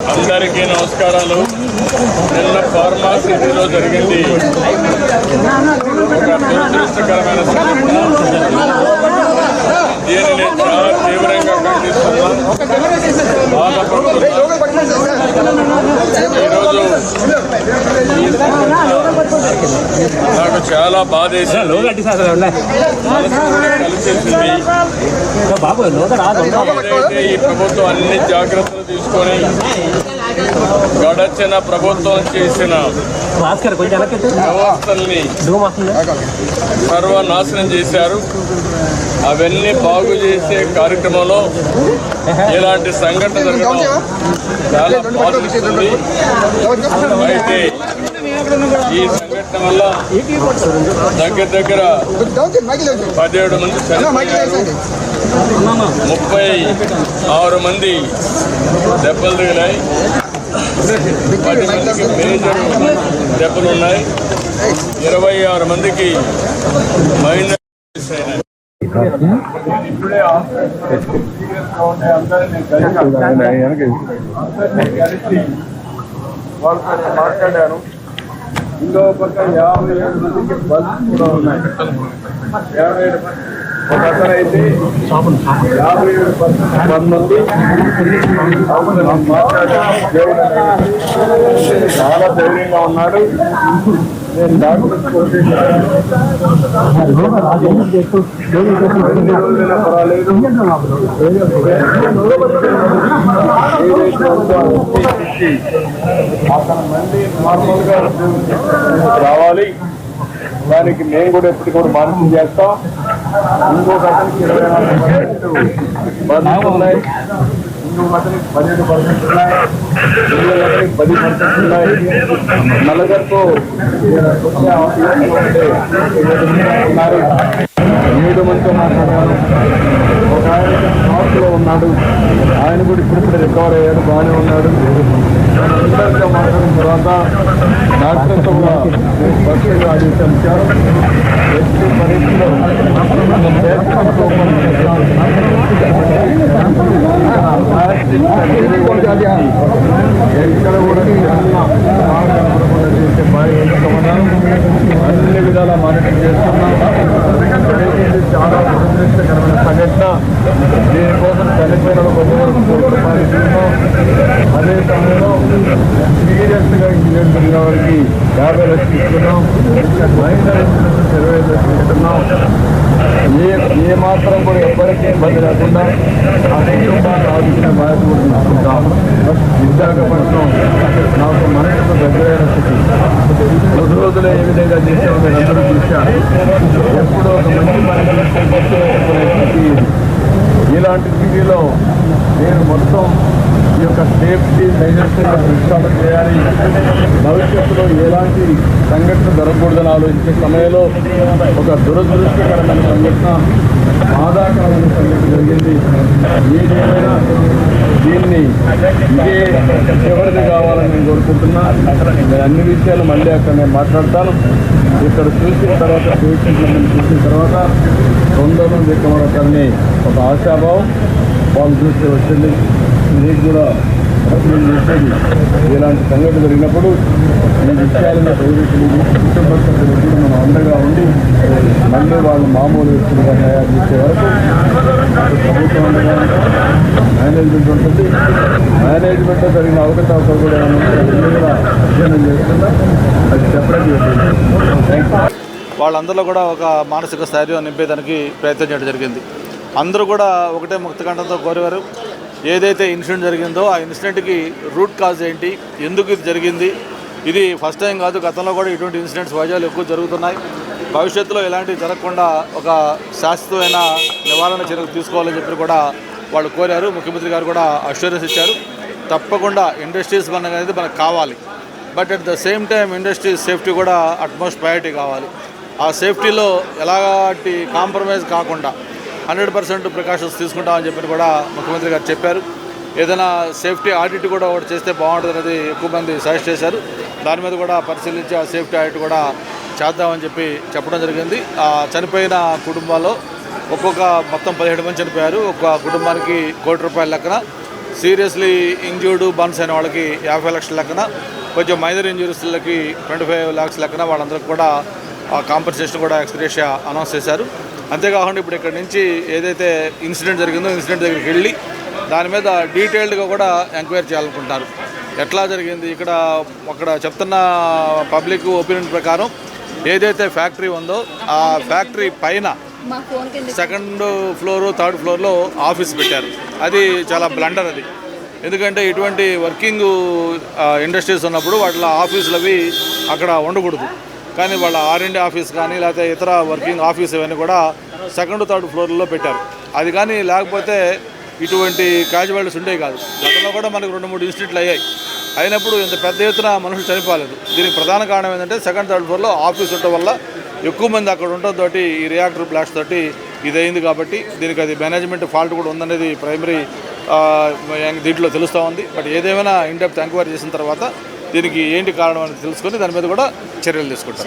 అందరికీ నమస్కారాలు. నిన్న ఫార్మాసిటీలో జరిగింది ఒక దురదృష్టకరమైన దీనిని చాలా తీవ్రంగా ఖండిస్తున్నాం బాధపడుతున్నాం ఈరోజు నాకు చాలా రాదు ఏదైతే ఈ ప్రభుత్వం అన్ని జాగ్రత్తలు తీసుకొని గడచిన ప్రభుత్వం చేసిన వ్యవస్థల్ని సర్వనాశనం చేశారు. అవన్నీ బాగు చేసే కార్యక్రమంలో ఇలాంటి సంఘటన జరగడం చాలా బాధిస్తుంది. అయితే ఈ సంఘటన వల్ల దగ్గర దగ్గర పదిహేడు మంది ముప్పై ఆరు మంది దెబ్బలు తగిలాయి. పది మందికి మేజర్ దెబ్బలు ఉన్నాయి. ఇరవై ఆరు మందికి మైనర్ ఇప్పుడే అందరినీ కలిసి వాళ్ళతో నేను మాట్లాడాను. ఇంకో పక్క యాభై ఏడు మందికి బల్స్ కూడా ఉన్నాయి. యాభై ఏడు మంది. ఒక అతను అయితే యాభై ఏడు పర్సెంట్ మంది నేను మాట్లాడాను. దేవుడు. చాలా ధైర్యంగా ఉన్నాడు. నేను డాక్టర్ పర్వాలేదు. అతను మళ్ళీ నార్మల్ రావాలి. దానికి మేము కూడా ఎప్పుడు కూడా మానిటర్ చేస్తాం. ఇంకొక అతనికి ఇరవై నాలుగు పర్సెంట్ ఉన్నాయి. ఇంకొక అతనికి పన్నెండు పర్సెంట్ ఉన్నాయి. ఇంకొక అతనికి పది పర్సెంట్ ఉన్నాయి. నలుగురితో ఉన్నారు ఏడు మందితో మాట్లాడాను హాస్పిటల్లో ఉన్నాడు. ఆయన కూడా ఇప్పుడు ఇప్పుడు రికవర్ అయ్యాడు బాగానే ఉన్నాడు. అందరితో మాట్లాడిన తర్వాత డాక్టర్తో కూడా బస్సులు ఆదేశించారు ఎట్టి పరిస్థితిలో ఎక్కడ కూడా అన్ని విధాలా మానిటర్ చేస్తున్నాం. చాలా దురదృష్టకరమైన చనిపోయిన అదే సమయంలో సీరియస్గా ఇంజనీర్ జరిగిన వారికి యాభై లక్షలు ఇస్తున్నాం మహిళలు ఇరవై లక్షలు ఇస్తున్నాం ఏ ఏ మాత్రం కూడా ఎవ్వరికీ ఇబ్బంది లేకుండా ఆ కుటుంబాన్ని ఆదుకునే బాధ్యత కూడా తీసుకుంటాం విశాఖపట్నం నాకు మనసుకు దగ్గరైన స్థితి రోజు రోజులు ఏ విధంగా చేసామో మీరు అందరూ చూశారు ఎప్పుడో ఒక మంచి పని చేస్తే గుర్తుపెట్టుకునే స్థితి ఇది. ఇలాంటి టీవీలో నేను మొత్తం ఈ యొక్క సేఫ్టీ మెజర్స్ ప్రతిష్టాపన చేయాలి. భవిష్యత్తులో ఎలాంటి సంఘటన జరగకూడదని ఆలోచించే సమయంలో ఒక దురదృష్టకరమైన సంఘటన బాధాకరమైన సంఘటన జరిగింది. ఏదేమైనా దీన్ని ఇదే ఎవరిది కావాలని నేను కోరుకుంటున్నా. నేను అన్ని విషయాలు మళ్ళీ అక్కడ నేను మాట్లాడతాను. ఇక్కడ చూసిన తర్వాత పేషెంట్లను చూసిన తర్వాత తొందరలో ఒకరిని ఒక ఆశాభావం వాళ్ళు చూస్తే వచ్చింది. మీకు కూడా నేను చేసేది. ఇలాంటి సంఘటన జరిగినప్పుడు నేను విషయాలను ప్రయోగించింది కుటుంబ సభ్యులు కూడా మనం అండగా ఉండి మళ్ళీ వాళ్ళు మామూలు వ్యక్తులుగా తయారు చేసే వరకు ప్రభుత్వం అండగా మేనేజ్మెంట్ ఉంటుంది. మేనేజ్మెంట్ జరిగిన అవకతవకలు కూడా కూడా అధ్యయనం చేస్తున్నా అది చెప్పడానికి థ్యాంక్ యూ వాళ్ళందరిలో కూడా ఒక మానసిక స్థైర్యం నింపేదానికి ప్రయత్నం చేయడం జరిగింది. అందరూ కూడా ఒకటే ముక్తకంఠంతో కోరేవారు ఏదైతే ఇన్సిడెంట్ జరిగిందో ఆ ఇన్సిడెంట్కి రూట్ కాజ్ ఏంటి? ఎందుకు ఇది జరిగింది? ఇది ఫస్ట్ టైం కాదు గతంలో కూడా ఇటువంటి ఇన్సిడెంట్స్ వైజాగ్లో ఎక్కువ జరుగుతున్నాయి. భవిష్యత్తులో ఇలాంటివి జరగకుండా ఒక శాశ్వతమైన నివారణ చర్యలు తీసుకోవాలని చెప్పి కూడా వాళ్ళు కోరారు. ముఖ్యమంత్రి గారు కూడా అష్యూరెన్స్ ఇచ్చారు. తప్పకుండా ఇండస్ట్రీస్ మన అనేది మనకు కావాలి. But at the same time industry safety కూడా అట్మోస్ట్ ప్రయారిటీ కావాలి. ఆ సేఫ్టీలో ఎలాంటి కాంప్రమైజ్ కాకుండా హండ్రెడ్ పర్సెంట్ ప్రికాషన్స్ తీసుకుంటామని చెప్పి కూడా ముఖ్యమంత్రి గారు చెప్పారు. ఏదైనా సేఫ్టీ ఆడిట్ కూడా ఒకటి చేస్తే బాగుంటుంది అనేది ఎక్కువ మంది సజెస్ట్ చేశారు. దాని మీద కూడా పరిశీలించి ఆ సేఫ్టీ ఆడిట్ కూడా చేద్దామని చెప్పి చెప్పడం జరిగింది. ఆ చనిపోయిన కుటుంబాల్లో ఒక్కొక్క మొత్తం పదిహేడు మంది చనిపోయారు. ఒక్క కుటుంబానికి కోటి రూపాయల లెక్కన సీరియస్లీ ఇంజ్యూర్డ్ బన్స్ అయిన వాళ్ళకి యాభై లక్షల లెక్కన కొంచెం మైనర్ ఇంజురీస్లకి ట్వంటీ ఫైవ్ ల్యాక్స్ లెక్కన వాళ్ళందరికీ కూడా కాంపన్సేషన్ కూడా ఎక్స్గ్రేషియా అనౌన్స్ చేశారు. అంతేకాకుండా ఇప్పుడు ఇక్కడ నుంచి ఏదైతే ఇన్సిడెంట్ జరిగిందో ఇన్సిడెంట్ దగ్గరికి వెళ్ళి దాని మీద డీటెయిల్డ్గా కూడా ఎంక్వైరీ చేయాలనుకుంటున్నారు. ఎట్లా జరిగింది? ఇక్కడ అక్కడ చెప్తున్న పబ్లిక్ ఒపీనియన్ ప్రకారం ఏదైతే ఫ్యాక్టరీ ఉందో ఆ ఫ్యాక్టరీ పైన సెకండ్ ఫ్లోర్ థర్డ్ ఫ్లోర్లో ఆఫీస్ పెట్టారు. అది చాలా బ్లండర్ అది. ఎందుకంటే ఇటువంటి వర్కింగ్ ఇండస్ట్రీస్ ఉన్నప్పుడు వాళ్ళ ఆఫీసులు అవి అక్కడ ఉండకూడదు. కానీ వాళ్ళ ఆర్ అండ్ ఆఫీస్ కానీ లేకపోతే ఇతర వర్కింగ్ ఆఫీస్ ఇవన్నీ కూడా సెకండ్ థర్డ్ ఫ్లోర్లో పెట్టారు. అది కానీ లేకపోతే ఇటువంటి క్యాజువాలిటీస్ ఉండేవి కాదు. గతంలో కూడా మనకు రెండు మూడు ఇన్సిడెంట్లు అయ్యాయి. అయినప్పుడు ఇంత పెద్ద ఎత్తున మనుషులు చనిపోలేదు. దీనికి ప్రధాన కారణం ఏంటంటే సెకండ్ థర్డ్ ఫ్లోర్లో ఆఫీస్ ఉండటం వల్ల ఎక్కువ మంది అక్కడ ఉండటం తోటి ఈ రియాక్టర్ బ్లాస్ట్ తోటి ఇది అయింది కాబట్టి దీనికి అది మేనేజ్మెంట్ ఫాల్ట్ కూడా ఉందనేది ప్రైమరీ దీంట్లో తెలుస్తూ ఉంది. బట్ ఏదేమైనా ఇన్ డెప్త్ ఎంక్వైరీ చేసిన తర్వాత దీనికి ఏంటి కారణం అని తెలుసుకొని దాని మీద కూడా చర్యలు తీసుకుంటారు.